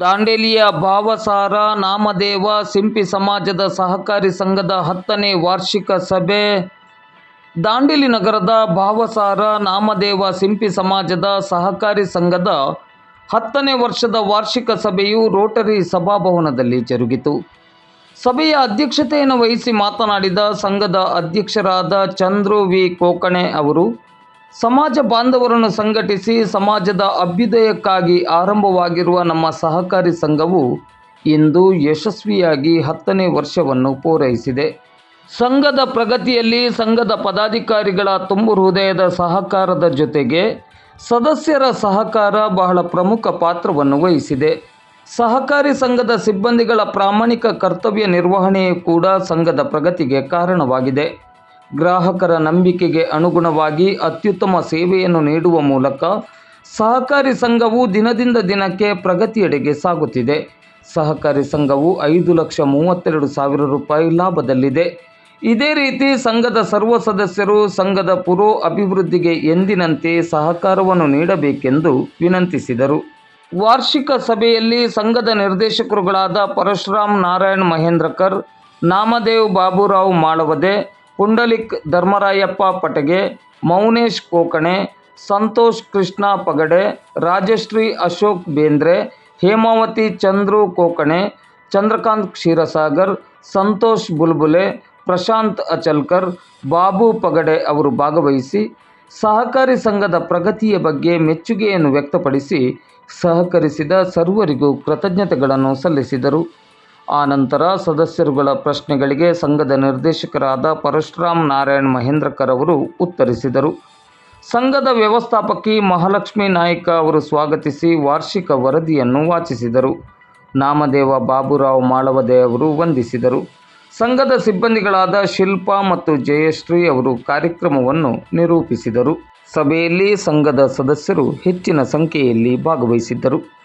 ದಾಂಡೇಲಿಯ ಭಾವಸಾರ ನಾಮದೇವ ಸಿಂಪಿ ಸಮಾಜದ ಸಹಕಾರಿ ಸಂಘದ ಹತ್ತನೇ ವಾರ್ಷಿಕ ಸಭೆ. ದಾಂಡೇಲಿ ನಗರದ ಭಾವಸಾರ ನಾಮದೇವ ಸಿಂಪಿ ಸಮಾಜದ ಸಹಕಾರಿ ಸಂಘದ ಹತ್ತನೇ ವರ್ಷದ ವಾರ್ಷಿಕ ಸಭೆಯು ರೋಟರಿ ಸಭಾಭವನದಲ್ಲಿ ಜರುಗಿತು. ಸಭೆಯ ಅಧ್ಯಕ್ಷತೆಯನ್ನು ವಹಿಸಿ ಮಾತನಾಡಿದ ಸಂಘದ ಅಧ್ಯಕ್ಷರಾದ ಚಂದ್ರು ವಿ. ಕೋಕಣೆ ಅವರು ಸಮಾಜ ಬಾಂಧವರನ್ನು ಸಂಘಟಿಸಿ ಸಮಾಜದ ಅಭ್ಯುದಯಕ್ಕಾಗಿ ಆರಂಭವಾಗಿರುವ ನಮ್ಮ ಸಹಕಾರಿ ಸಂಘವು ಇಂದು ಯಶಸ್ವಿಯಾಗಿ ಹತ್ತನೇ ವರ್ಷವನ್ನು ಪೂರೈಸಿದೆ. ಸಂಘದ ಪ್ರಗತಿಯಲ್ಲಿ ಸಂಘದ ಪದಾಧಿಕಾರಿಗಳ ತುಂಬು ಹೃದಯದ ಸಹಕಾರದ ಜೊತೆಗೆ ಸದಸ್ಯರ ಸಹಕಾರ ಬಹಳ ಪ್ರಮುಖ ಪಾತ್ರವನ್ನು ವಹಿಸಿದೆ. ಸಹಕಾರಿ ಸಂಘದ ಸಿಬ್ಬಂದಿಗಳ ಪ್ರಾಮಾಣಿಕ ಕರ್ತವ್ಯ ನಿರ್ವಹಣೆಯೂ ಕೂಡ ಸಂಘದ ಪ್ರಗತಿಗೆ ಕಾರಣವಾಗಿದೆ. ಗ್ರಾಹಕರ ನಂಬಿಕೆಗೆ ಅನುಗುಣವಾಗಿ ಅತ್ಯುತ್ತಮ ಸೇವೆಯನ್ನು ನೀಡುವ ಮೂಲಕ ಸಹಕಾರಿ ಸಂಘವು ದಿನದಿಂದ ದಿನಕ್ಕೆ ಪ್ರಗತಿಯೆಡೆಗೆ ಸಾಗುತ್ತಿದೆ. ಸಹಕಾರಿ ಸಂಘವು ಐದು ಲಕ್ಷ ಮೂವತ್ತೆರಡು ಸಾವಿರ ರೂಪಾಯಿ ಲಾಭದಲ್ಲಿದೆ. ಇದೇ ರೀತಿ ಸಂಘದ ಸರ್ವ ಸದಸ್ಯರು ಸಂಘದ ಪುರೋ ಅಭಿವೃದ್ಧಿಗೆ ಎಂದಿನಂತೆ ಸಹಕಾರವನ್ನು ನೀಡಬೇಕೆಂದು ವಿನಂತಿಸಿದರು. ವಾರ್ಷಿಕ ಸಭೆಯಲ್ಲಿ ಸಂಘದ ನಿರ್ದೇಶಕರುಗಳಾದ ಪರಶುರಾಮ್ ನಾರಾಯಣ್ ಮಹೇಂದ್ರಕರ್, ನಾಮದೇವ್ ಬಾಬುರಾವ್ ಮಾಳವದೆ ಪುಂಡಲಿಕ್ ಧರ್ಮರಾಯಪ್ಪ ಪಟಗೆ, ಮೌನೇಶ್ ಕೋಕಣೆ, ಸಂತೋಷ್ ಕೃಷ್ಣ ಪಗಡೆ, ರಾಜಶ್ರೀ ಅಶೋಕ್ ಬೇಂದ್ರೆ, ಹೇಮಾವತಿ ಚಂದ್ರು ಕೋಕಣೆ, ಚಂದ್ರಕಾಂತ್ ಕ್ಷೀರಸಾಗರ್, ಸಂತೋಷ್ ಬುಲ್ಬುಲೆ, ಪ್ರಶಾಂತ್ ಅಚಲ್ಕರ್, ಬಾಬು ಪಗಡೆ ಅವರು ಭಾಗವಹಿಸಿ ಸಹಕಾರಿ ಸಂಘದ ಪ್ರಗತಿಯ ಬಗ್ಗೆ ಮೆಚ್ಚುಗೆಯನ್ನು ವ್ಯಕ್ತಪಡಿಸಿ ಸಹಕರಿಸಿದ ಸರ್ವರಿಗೂ ಕೃತಜ್ಞತೆಗಳನ್ನು ಸಲ್ಲಿಸಿದರು. ಆನಂತರ ಸದಸ್ಯರುಗಳ ಪ್ರಶ್ನೆಗಳಿಗೆ ಸಂಘದ ನಿರ್ದೇಶಕರಾದ ಪರಶುರಾಮ್ ನಾರಾಯಣ್ ಮಹೇಂದ್ರಕರ್ ಅವರು ಉತ್ತರಿಸಿದರು. ಸಂಘದ ವ್ಯವಸ್ಥಾಪಕಿ ಮಹಾಲಕ್ಷ್ಮಿ ನಾಯ್ಕ ಅವರು ಸ್ವಾಗತಿಸಿ ವಾರ್ಷಿಕ ವರದಿಯನ್ನು ವಾಚಿಸಿದರು. ನಾಮದೇವ ಬಾಬುರಾವ್ ಮಾಳವದೆ ಅವರು ವಂದಿಸಿದರು. ಸಂಘದ ಸಿಬ್ಬಂದಿಗಳಾದ ಶಿಲ್ಪಾ ಮತ್ತು ಜಯಶ್ರೀ ಅವರು ಕಾರ್ಯಕ್ರಮವನ್ನು ನಿರೂಪಿಸಿದರು. ಸಭೆಯಲ್ಲಿ ಸಂಘದ ಸದಸ್ಯರು ಹೆಚ್ಚಿನ ಸಂಖ್ಯೆಯಲ್ಲಿ ಭಾಗವಹಿಸಿದ್ದರು.